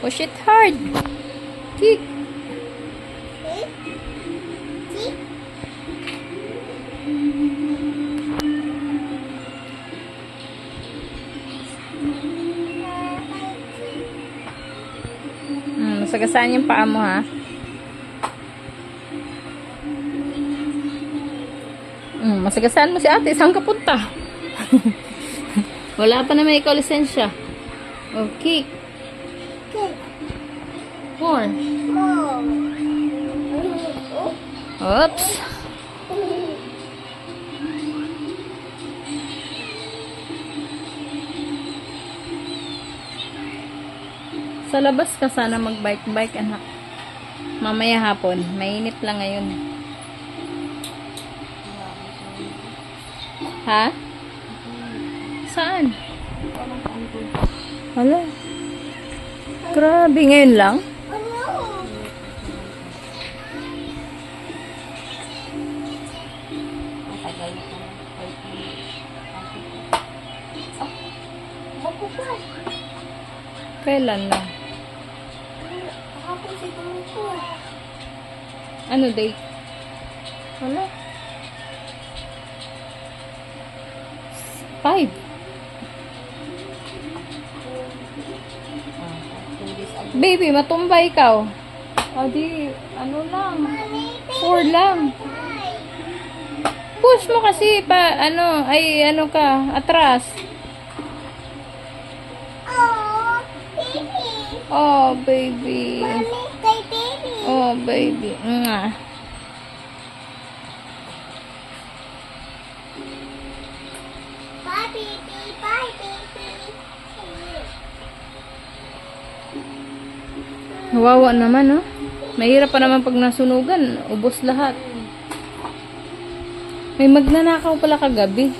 Push it hard. Kick. Hmm, masagasaan yung paa mo ha. Hmm, masagasaan mo si ate. Saan ka punta? Wala pa naman ikaw lisensya. Okay. More. Oops. Sa labas ka sana mag-bike-bike, anak. Mamaya hapon. Mainit lang ngayon. Ha? Saan? Hala. Grabe, ngayon lang? Kailan lang? Ano date? Wala. Five. Baby, matumba ikaw. O di, ano lang. Four lang. Push mo kasi pa, ano, ay, ano ka, atras. Oh, baby. Oh, baby. Nga. Wawa naman, no? Mahirap pa naman pag nasunugan. Ubos lahat. May magnanakaw pala kagabi.